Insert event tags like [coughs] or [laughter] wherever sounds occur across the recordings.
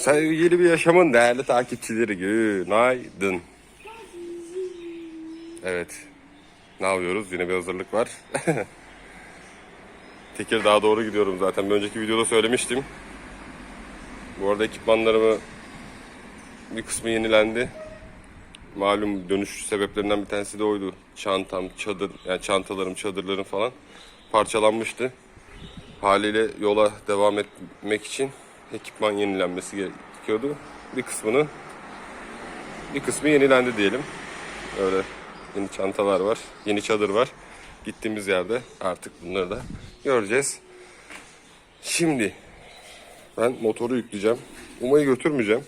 Sevgili bir yaşamın değerli takipçileri günaydın. Evet. Ne yapıyoruz? Yine bir hazırlık var. [laughs] Tekirdağ'a doğru gidiyorum zaten. Bir önceki videoda söylemiştim. Bu arada ekipmanlarımı bir kısmı yenilendi. Malum dönüş sebeplerinden bir tanesi de oydu. Çantam, çadır, yani çantalarım, çadırlarım falan parçalanmıştı. Haliyle yola devam etmek için ekipman yenilenmesi gerekiyordu. Bir kısmını bir kısmı yenilendi diyelim. Öyle yeni çantalar var, yeni çadır var. Gittiğimiz yerde artık bunları da göreceğiz. Şimdi ben motoru yükleyeceğim. Umay'ı götürmeyeceğim.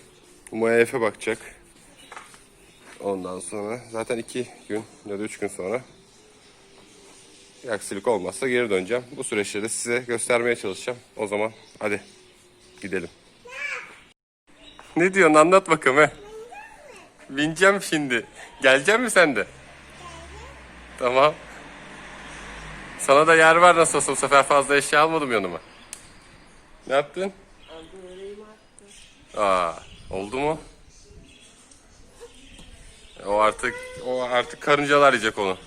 Umay'a Efe bakacak. Ondan sonra zaten iki gün ya da üç gün sonra bir aksilik olmazsa geri döneceğim. Bu süreçte de size göstermeye çalışacağım. O zaman hadi gidelim. Ne diyorsun anlat bakalım he. Bineceğim şimdi. Gelecek mi sen de? Tamam. Sana da yer var nasıl olsa bu sefer fazla eşya almadım yanıma. Ne yaptın? Aa, oldu mu? O artık o artık karıncalar yiyecek onu.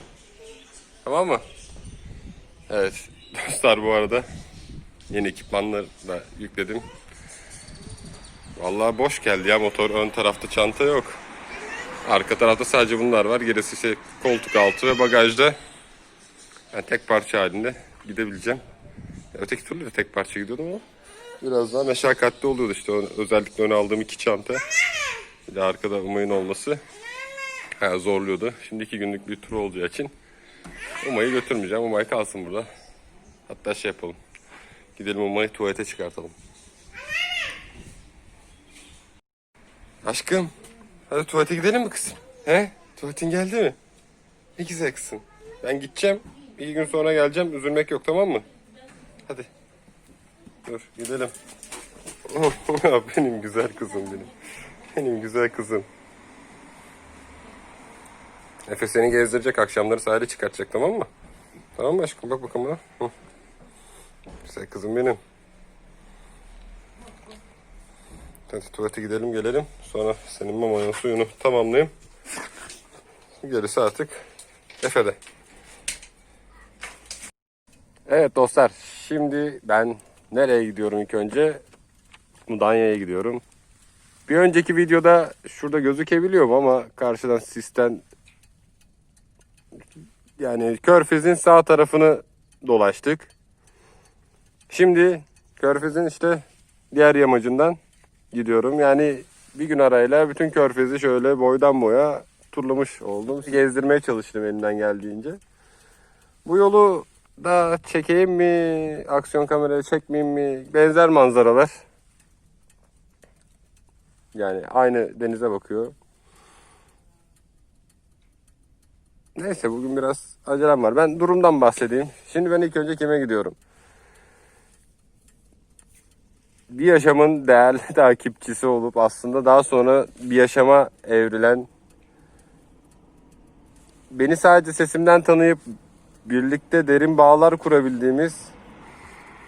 Tamam mı? Evet [laughs] dostlar bu arada yeni ekipmanları da yükledim. Vallahi boş geldi ya motor ön tarafta çanta yok. Arka tarafta sadece bunlar var. Gerisi işte koltuk altı ve bagajda. Yani tek parça halinde gidebileceğim. Öteki türlü de tek parça gidiyordum ama biraz daha meşakkatli oluyordu işte. Özellikle öne aldığım iki çanta. Bir de arkada Umay'ın olması ha, zorluyordu. Şimdi iki günlük bir tur olacağı için Umay'ı götürmeyeceğim. Umay kalsın burada. Hatta şey yapalım. Gidelim Umay'ı tuvalete çıkartalım. Aşkım. Hadi tuvalete gidelim mi kızım? He? Tuvaletin geldi mi? Ne güzel kızım. Ben gideceğim. Bir gün sonra geleceğim. Üzülmek yok tamam mı? Hadi. Dur gidelim. [laughs] benim güzel kızım benim. Benim güzel kızım. Efe seni gezdirecek. Akşamları sahile çıkartacak tamam mı? Tamam mı aşkım? Bak bakalım buna. Hı. Güzel kızım benim. Hadi tuvalete gidelim gelelim. Sonra senin mamanın suyunu tamamlayayım. Gerisi artık Efe'de. Evet dostlar. Şimdi ben nereye gidiyorum ilk önce? Mudanya'ya gidiyorum. Bir önceki videoda şurada gözükebiliyorum ama karşıdan sisten yani Körfez'in sağ tarafını dolaştık. Şimdi Körfez'in işte diğer yamacından gidiyorum. Yani bir gün arayla bütün Körfez'i şöyle boydan boya turlamış oldum. Gezdirmeye çalıştım elimden geldiğince. Bu yolu da çekeyim mi, aksiyon kamerayla çekmeyeyim mi? Benzer manzaralar. Yani aynı denize bakıyor. Neyse bugün biraz acelem var. Ben durumdan bahsedeyim. Şimdi ben ilk önce kime gidiyorum? Bir yaşamın değerli [laughs] takipçisi olup aslında daha sonra bir yaşama evrilen beni sadece sesimden tanıyıp birlikte derin bağlar kurabildiğimiz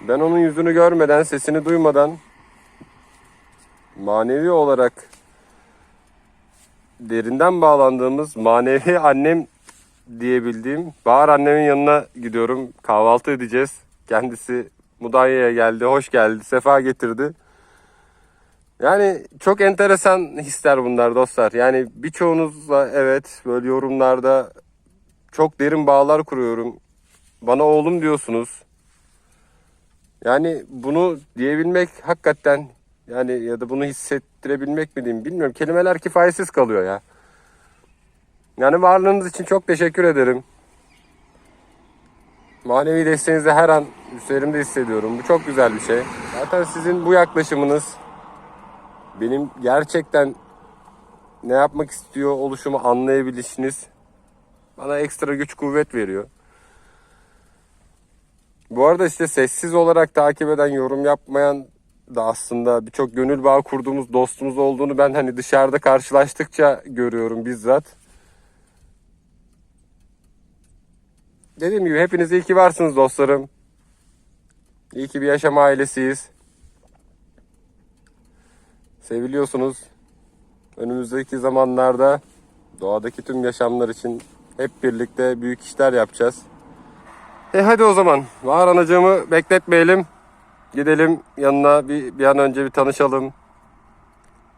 ben onun yüzünü görmeden, sesini duymadan manevi olarak derinden bağlandığımız manevi annem diyebildiğim Bahar annemin yanına gidiyorum. Kahvaltı edeceğiz. Kendisi Mudanya'ya geldi, hoş geldi, sefa getirdi. Yani çok enteresan hisler bunlar dostlar. Yani birçoğunuzla evet böyle yorumlarda çok derin bağlar kuruyorum. Bana oğlum diyorsunuz. Yani bunu diyebilmek hakikaten yani ya da bunu hissettirebilmek mi diyeyim bilmiyorum. Kelimeler kifayetsiz kalıyor ya. Yani varlığınız için çok teşekkür ederim. Manevi desteğinizi her an üzerimde hissediyorum. Bu çok güzel bir şey. Zaten sizin bu yaklaşımınız benim gerçekten ne yapmak istiyor oluşumu anlayabilişiniz bana ekstra güç kuvvet veriyor. Bu arada işte sessiz olarak takip eden, yorum yapmayan da aslında birçok gönül bağı kurduğumuz dostumuz olduğunu ben hani dışarıda karşılaştıkça görüyorum bizzat. Dediğim gibi hepiniz iyi ki varsınız dostlarım. İyi ki bir yaşam ailesiyiz. Seviliyorsunuz. Önümüzdeki zamanlarda doğadaki tüm yaşamlar için hep birlikte büyük işler yapacağız. E hadi o zaman. Var anacığımı bekletmeyelim. Gidelim yanına bir, bir an önce bir tanışalım.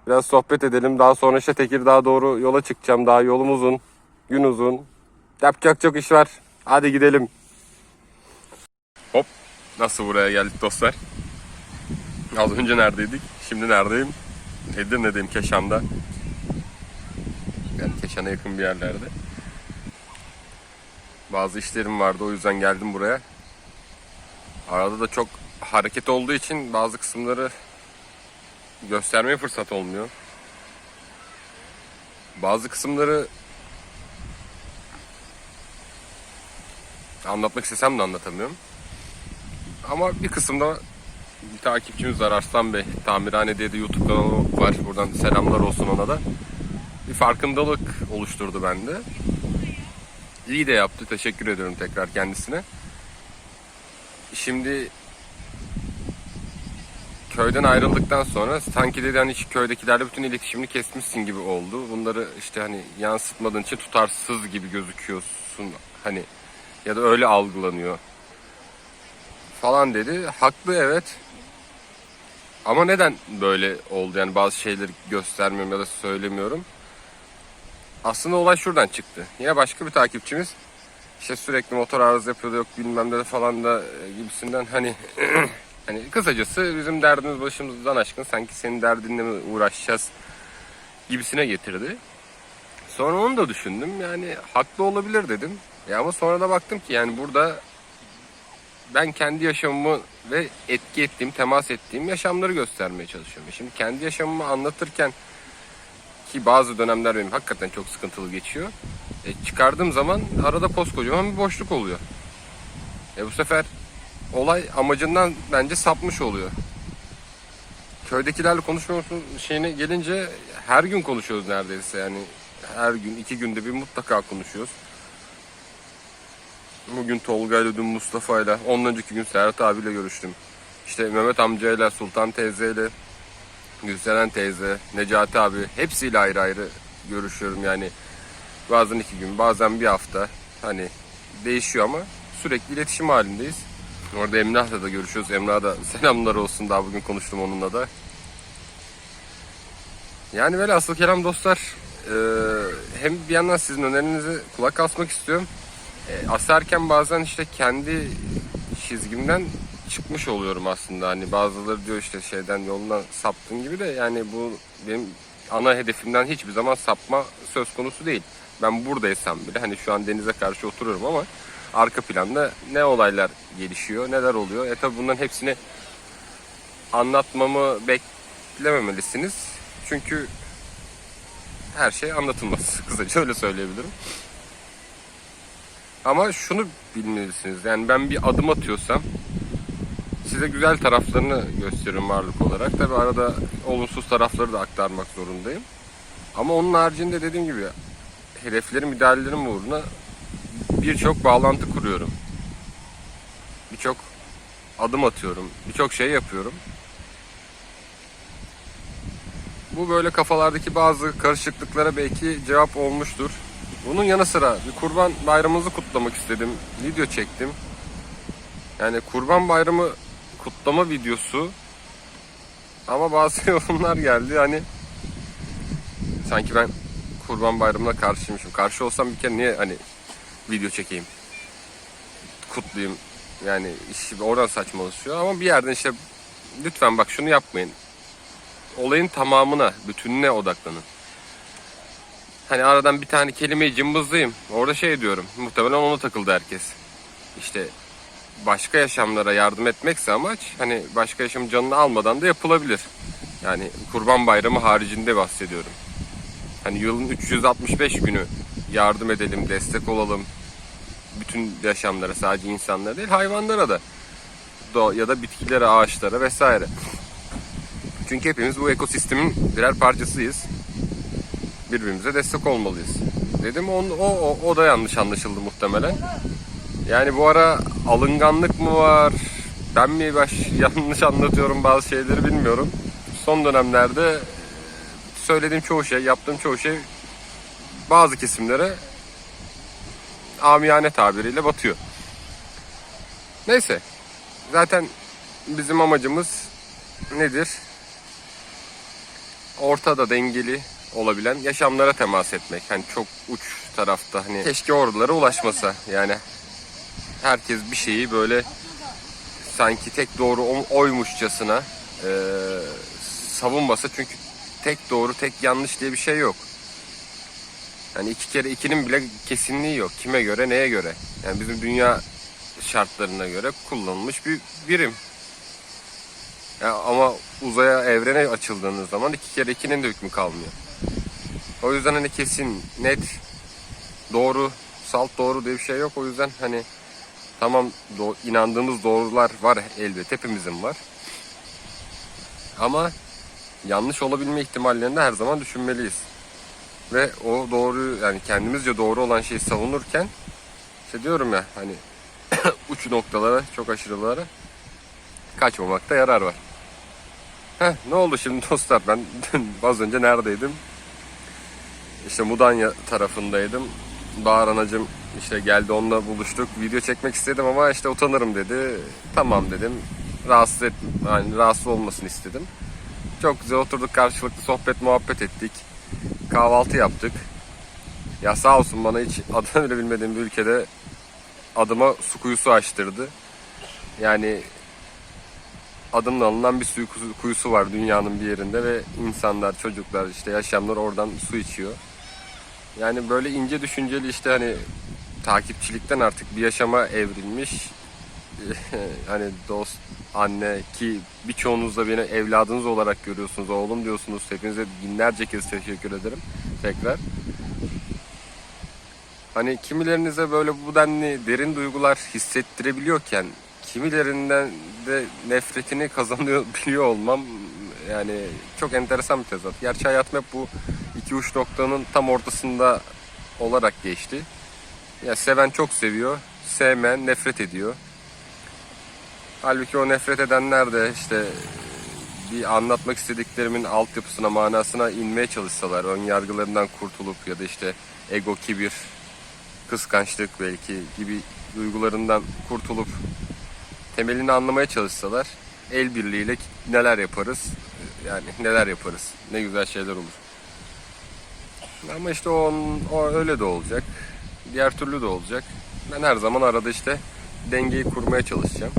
Biraz sohbet edelim. Daha sonra işte Tekirdağ'a doğru yola çıkacağım. Daha yolum uzun. Gün uzun. Yapacak çok iş var. Hadi gidelim. Hop. Nasıl buraya geldik dostlar? Az önce neredeydik? Şimdi neredeyim? Edirne'deyim Keşan'da. Yani Keşan'a yakın bir yerlerde. Bazı işlerim vardı o yüzden geldim buraya. Arada da çok hareket olduğu için bazı kısımları göstermeye fırsat olmuyor. Bazı kısımları anlatmak istesem de anlatamıyorum. Ama bir kısımda bir takipçimiz var Arslan Bey. Tamirhane diye de YouTube kanalı var. Buradan selamlar olsun ona da. Bir farkındalık oluşturdu bende. İyi de yaptı. Teşekkür ediyorum tekrar kendisine. Şimdi köyden ayrıldıktan sonra sanki dedi hani köydekilerle bütün iletişimini kesmişsin gibi oldu. Bunları işte hani yansıtmadığın için tutarsız gibi gözüküyorsun hani ya da öyle algılanıyor falan dedi. Haklı evet. Ama neden böyle oldu yani bazı şeyleri göstermiyorum ya da söylemiyorum. Aslında olay şuradan çıktı. Yine başka bir takipçimiz işte sürekli motor arıza yapıyordu yok bilmem ne falan da e, gibisinden hani [clears throat] hani kısacası bizim derdimiz başımızdan aşkın sanki senin derdinle mi uğraşacağız gibisine getirdi. Sonra onu da düşündüm yani haklı olabilir dedim. Ya ama sonra da baktım ki yani burada ben kendi yaşamımı ve etki ettiğim, temas ettiğim yaşamları göstermeye çalışıyorum. Şimdi kendi yaşamımı anlatırken ki bazı dönemler benim hakikaten çok sıkıntılı geçiyor. E, çıkardığım zaman arada koskocaman bir boşluk oluyor. E, bu sefer olay amacından bence sapmış oluyor. Köydekilerle konuşmuyorsun şeyine gelince her gün konuşuyoruz neredeyse yani her gün iki günde bir mutlaka konuşuyoruz. Bugün Tolga ile dün Mustafa ile ondan önceki gün Serhat abiyle görüştüm. İşte Mehmet amcayla Sultan teyzeyle Gülseren teyze, Necati abi hepsiyle ayrı ayrı görüşüyorum yani. Bazen iki gün, bazen bir hafta. Hani değişiyor ama sürekli iletişim halindeyiz. Orada Emrah'la da görüşüyoruz. Emrah'a da selamlar olsun daha bugün konuştum onunla da. Yani böyle asıl kelam dostlar. Ee, hem bir yandan sizin önerinize kulak asmak istiyorum. Ee, asarken bazen işte kendi çizgimden çıkmış oluyorum aslında. Hani bazıları diyor işte şeyden yolundan saptın gibi de yani bu benim ana hedefimden hiçbir zaman sapma söz konusu değil. Ben buradaysam bile hani şu an denize karşı oturuyorum ama arka planda ne olaylar gelişiyor, neler oluyor. E tabi bunların hepsini anlatmamı beklememelisiniz. Çünkü her şey anlatılmaz. [laughs] Kısaca öyle söyleyebilirim. Ama şunu bilmelisiniz. Yani ben bir adım atıyorsam size güzel taraflarını gösteriyorum ağırlık olarak. Tabi arada olumsuz tarafları da aktarmak zorundayım. Ama onun haricinde dediğim gibi hedeflerim, ideallerim uğruna birçok bağlantı kuruyorum. Birçok adım atıyorum. Birçok şey yapıyorum. Bu böyle kafalardaki bazı karışıklıklara belki cevap olmuştur. Bunun yanı sıra bir kurban bayramımızı kutlamak istedim. Video çektim. Yani kurban bayramı kutlama videosu. Ama bazı [laughs] yorumlar geldi. Hani sanki ben kurban bayramına karşıymışım. Karşı olsam bir kere niye hani video çekeyim? Kutlayayım. Yani iş oradan saçmalaşıyor ama bir yerden işte lütfen bak şunu yapmayın. Olayın tamamına bütününe odaklanın hani aradan bir tane kelimeyi cımbızlayayım orada şey diyorum muhtemelen ona takıldı herkes işte başka yaşamlara yardım etmekse amaç hani başka yaşam canını almadan da yapılabilir. Yani Kurban Bayramı haricinde bahsediyorum. Hani yılın 365 günü yardım edelim, destek olalım. Bütün yaşamlara sadece insanlara değil hayvanlara da ya da bitkilere, ağaçlara vesaire. Çünkü hepimiz bu ekosistemin birer parçasıyız. Birbirimize destek olmalıyız. Dedim o, o, o da yanlış anlaşıldı muhtemelen. Yani bu ara alınganlık mı var? Ben mi baş [laughs] yanlış anlatıyorum bazı şeyleri bilmiyorum. Son dönemlerde söylediğim çoğu şey, yaptığım çoğu şey bazı kesimlere amiyane tabiriyle batıyor. Neyse. Zaten bizim amacımız nedir? Ortada dengeli olabilen yaşamlara temas etmek. Hani çok uç tarafta hani keşke oralara ulaşmasa. Yani herkes bir şeyi böyle sanki tek doğru oymuşçasına eee, savunmasa çünkü tek doğru tek yanlış diye bir şey yok. Yani iki kere ikinin bile kesinliği yok. Kime göre neye göre. Yani bizim dünya şartlarına göre kullanılmış bir birim. Ya ama uzaya evrene açıldığınız zaman iki kere ikinin de hükmü kalmıyor. O yüzden hani kesin, net, doğru, salt doğru diye bir şey yok. O yüzden hani tamam do- inandığımız doğrular var elbet hepimizin var. Ama yanlış olabilme ihtimallerini de her zaman düşünmeliyiz. Ve o doğru yani kendimizce doğru olan şeyi savunurken işte diyorum ya hani [coughs] uç noktalara çok aşırılara kaçmamakta yarar var. Heh, ne oldu şimdi dostlar ben [laughs] az önce neredeydim? İşte Mudanya tarafındaydım. Bahar anacım işte geldi onunla buluştuk. Video çekmek istedim ama işte utanırım dedi. Tamam dedim. Rahatsız et, yani rahatsız olmasını istedim. Çok güzel oturduk karşılıklı sohbet muhabbet ettik. Kahvaltı yaptık. Ya sağ olsun bana hiç [laughs] adını bile bilmediğim bir ülkede adıma su kuyusu açtırdı. Yani adımla alınan bir su kuyusu var dünyanın bir yerinde ve insanlar, çocuklar, işte yaşamlar oradan su içiyor. Yani böyle ince düşünceli işte hani takipçilikten artık bir yaşama evrilmiş [laughs] hani dost, anne ki birçoğunuz da beni evladınız olarak görüyorsunuz, oğlum diyorsunuz. Hepinize binlerce kez teşekkür ederim tekrar. Hani kimilerinize böyle bu denli derin duygular hissettirebiliyorken kimilerinden de nefretini [laughs] kazanıyor biliyor olmam yani çok enteresan bir tezat. Gerçi hayatım hep bu iki uç noktanın tam ortasında olarak geçti. Ya seven çok seviyor, sevmeyen nefret ediyor. Halbuki o nefret edenler de işte bir anlatmak istediklerimin altyapısına, manasına inmeye çalışsalar, ön yargılarından kurtulup ya da işte ego, kibir, kıskançlık belki gibi duygularından kurtulup temelini anlamaya çalışsalar el birliğiyle neler yaparız yani neler yaparız ne güzel şeyler olur. Ama işte o, o öyle de olacak. Diğer türlü de olacak. Ben her zaman arada işte dengeyi kurmaya çalışacağım.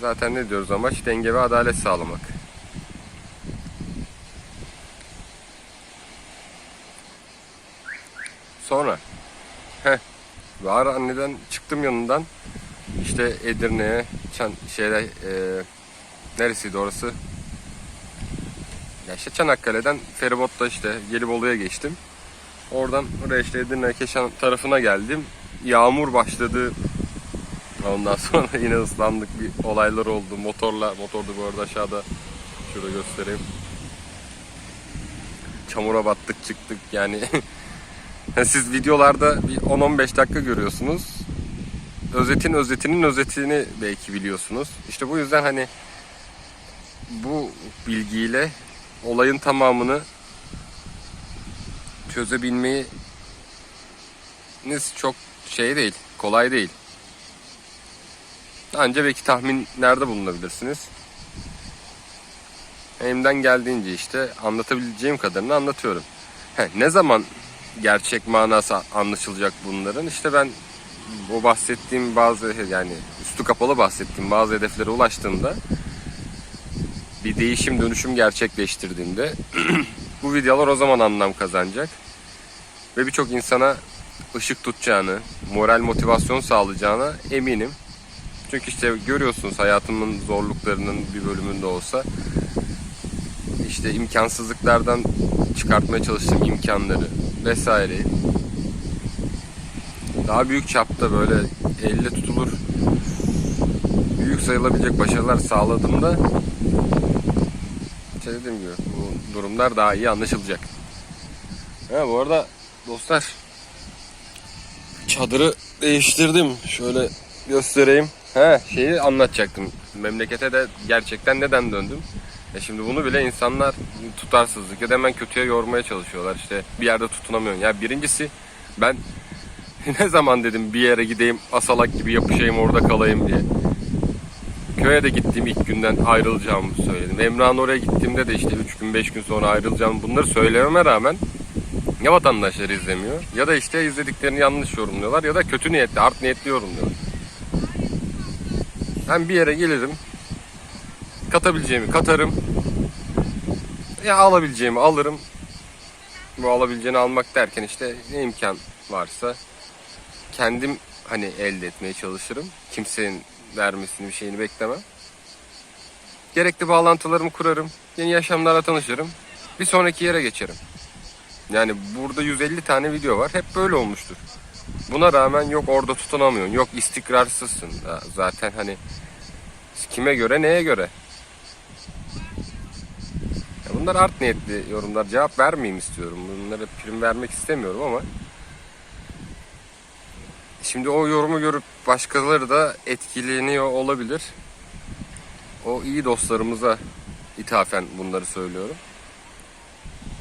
Zaten ne diyoruz amaç? Denge ve adalet sağlamak. Sonra heh, Bahar anneden çıktım yanından işte Edirne'ye şeyde e, neresiydi orası? Ya işte Çanakkale'den feribotla işte Gelibolu'ya geçtim. Oradan oraya işte Edirne Keşan tarafına geldim. Yağmur başladı. Ondan [laughs] sonra yine ıslandık bir olaylar oldu. Motorla, motordu bu arada aşağıda. Şurada göstereyim. Çamura battık çıktık yani. [laughs] Siz videolarda bir 10-15 dakika görüyorsunuz. Özetin özetinin özetini belki biliyorsunuz. İşte bu yüzden hani bu bilgiyle olayın tamamını çözebilmeyi çok şey değil, kolay değil. Anca belki tahminlerde bulunabilirsiniz. Elimden geldiğince işte anlatabileceğim kadarını anlatıyorum. He, ne zaman gerçek manası anlaşılacak bunların? İşte ben o bahsettiğim bazı yani üstü kapalı bahsettiğim bazı hedeflere ulaştığımda bir değişim dönüşüm gerçekleştirdiğimde [clears throat] bu videolar o zaman anlam kazanacak. Ve birçok insana ışık tutacağını, moral motivasyon sağlayacağına eminim. Çünkü işte görüyorsunuz hayatımın zorluklarının bir bölümünde olsa işte imkansızlıklardan çıkartmaya çalıştığım imkanları vesaire daha büyük çapta böyle elle tutulur büyük sayılabilecek başarılar sağladığımda işte dediğim gibi bu durumlar daha iyi anlaşılacak. Ha bu arada dostlar çadırı değiştirdim. Şöyle göstereyim. He şeyi anlatacaktım. Memlekete de gerçekten neden döndüm? E şimdi bunu bile insanlar tutarsızlık ya da hemen kötüye yormaya çalışıyorlar. İşte bir yerde tutunamıyorsun. Ya birincisi ben [laughs] ne zaman dedim bir yere gideyim asalak gibi yapışayım orada kalayım diye. Köye de gittiğim ilk günden ayrılacağımı söyledim. Emrah'ın oraya gittiğimde de işte 3 gün 5 gün sonra ayrılacağım. Bunları söylememe rağmen ya vatandaşlar izlemiyor ya da işte izlediklerini yanlış yorumluyorlar ya da kötü niyetli, art niyetli yorumluyorlar. Ben bir yere gelirim, katabileceğimi katarım, ya alabileceğimi alırım. Bu alabileceğini almak derken işte ne imkan varsa kendim hani elde etmeye çalışırım. Kimsenin vermesini bir şeyini beklemem. Gerekli bağlantılarımı kurarım. Yeni yaşamlarla tanışırım. Bir sonraki yere geçerim. Yani burada 150 tane video var. Hep böyle olmuştur. Buna rağmen yok orada tutunamıyorsun. Yok istikrarsızsın. Zaten hani kime göre neye göre. Bunlar art niyetli yorumlar. Cevap vermeyeyim istiyorum. Bunlara prim vermek istemiyorum ama Şimdi o yorumu görüp başkaları da etkileniyor olabilir. O iyi dostlarımıza ithafen bunları söylüyorum.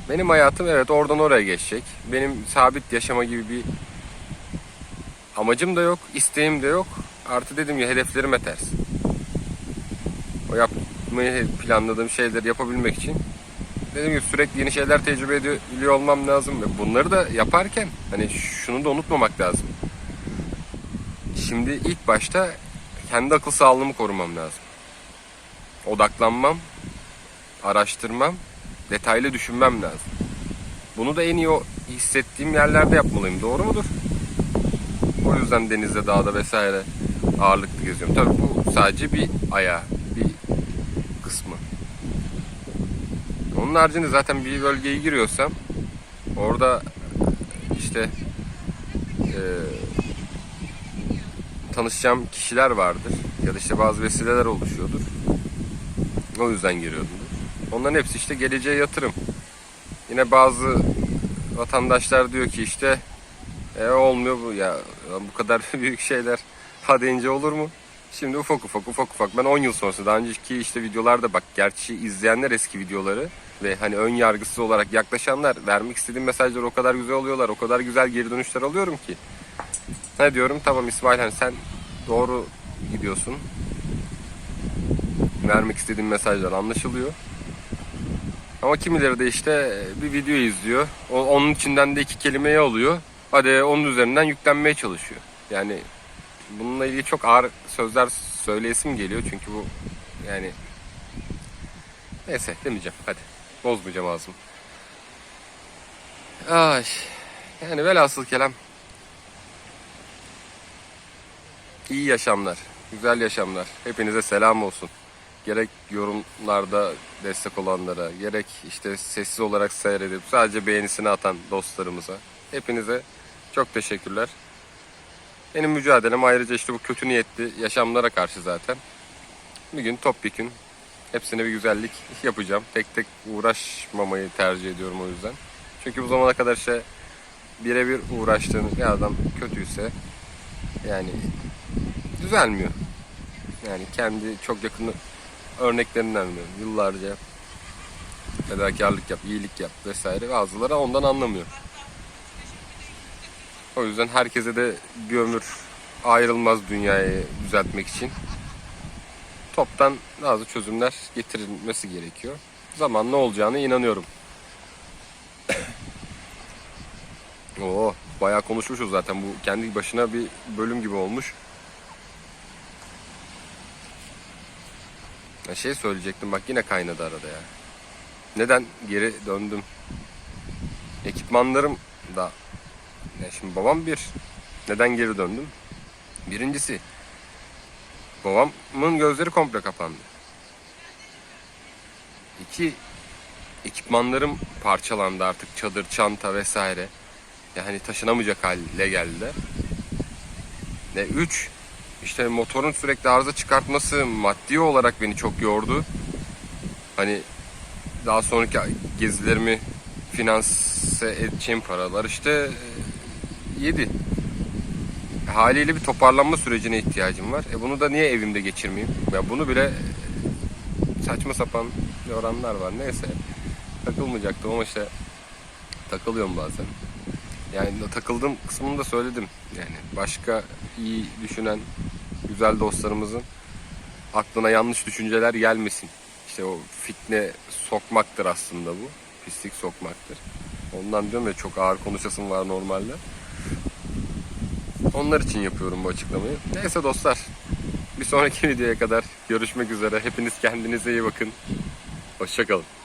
Benim hayatım evet oradan oraya geçecek. Benim sabit yaşama gibi bir amacım da yok, isteğim de yok. Artı dedim ya hedeflerime ters. O yapmayı planladığım şeyleri yapabilmek için dediğim gibi sürekli yeni şeyler tecrübe ediyor olmam lazım bunları da yaparken hani şunu da unutmamak lazım. Şimdi ilk başta kendi akıl sağlığımı korumam lazım. Odaklanmam, araştırmam, detaylı düşünmem lazım. Bunu da en iyi o hissettiğim yerlerde yapmalıyım. Doğru mudur? O yüzden denizde, dağda vesaire ağırlıklı geziyorum. Tabii bu sadece bir ayağı, bir kısmı. Onun haricinde zaten bir bölgeye giriyorsam orada işte eee tanışacağım kişiler vardır. Ya da işte bazı vesileler oluşuyordur. O yüzden giriyordum. Onların hepsi işte geleceğe yatırım. Yine bazı vatandaşlar diyor ki işte e, olmuyor bu ya bu kadar [laughs] büyük şeyler ha deyince olur mu? Şimdi ufak ufak ufak ufak ben 10 yıl sonrası daha önceki işte videolarda bak gerçi izleyenler eski videoları ve hani ön yargısız olarak yaklaşanlar vermek istediğim mesajlar o kadar güzel oluyorlar o kadar güzel geri dönüşler alıyorum ki ne diyorum tamam İsmail hani sen doğru gidiyorsun. Vermek istediğim mesajlar anlaşılıyor. Ama kimileri de işte bir video izliyor. Onun içinden de iki kelimeyi alıyor. Hadi onun üzerinden yüklenmeye çalışıyor. Yani bununla ilgili çok ağır sözler söyleyesim geliyor. Çünkü bu yani neyse demeyeceğim. Hadi bozmayacağım ağzımı. Ay. Yani velhasıl kelam İyi yaşamlar, güzel yaşamlar. Hepinize selam olsun. Gerek yorumlarda destek olanlara, gerek işte sessiz olarak seyredip sadece beğenisini atan dostlarımıza. Hepinize çok teşekkürler. Benim mücadelem ayrıca işte bu kötü niyetli yaşamlara karşı zaten. Bir gün topyekün hepsine bir güzellik [laughs] yapacağım. Tek tek uğraşmamayı tercih ediyorum o yüzden. Çünkü bu zamana kadar işte birebir uğraştığın bir adam kötüyse yani düzelmiyor. Yani kendi çok yakın örneklerinden biliyorum. Yıllarca fedakarlık yap, iyilik yap vesaire. Bazıları ondan anlamıyor. O yüzden herkese de bir ömür ayrılmaz dünyayı düzeltmek için toptan bazı çözümler getirilmesi gerekiyor. Zaman ne olacağını inanıyorum. [coughs] Oo, bayağı konuşmuşuz zaten. Bu kendi başına bir bölüm gibi olmuş. Ya şey söyleyecektim bak yine kaynadı arada ya. Neden geri döndüm? Ekipmanlarım da ya şimdi babam bir. Neden geri döndüm? Birincisi babamın gözleri komple kapandı. İki ekipmanlarım parçalandı artık çadır, çanta vesaire. Yani taşınamayacak hale geldiler. Ne üç işte motorun sürekli arıza çıkartması maddi olarak beni çok yordu. Hani daha sonraki gezilerimi finanse edeceğim paralar işte e, yedi. Haliyle bir toparlanma sürecine ihtiyacım var. E bunu da niye evimde geçirmeyeyim? Ya bunu bile saçma sapan yoranlar var. Neyse takılmayacaktım ama işte takılıyorum bazen. Yani takıldığım kısmını da söyledim. Yani başka iyi düşünen güzel dostlarımızın aklına yanlış düşünceler gelmesin. İşte o fitne sokmaktır aslında bu. Pislik sokmaktır. Ondan diyorum ya çok ağır konuşasım var normalde. Onlar için yapıyorum bu açıklamayı. Neyse dostlar. Bir sonraki [laughs] videoya kadar görüşmek üzere. Hepiniz kendinize iyi bakın. Hoşçakalın.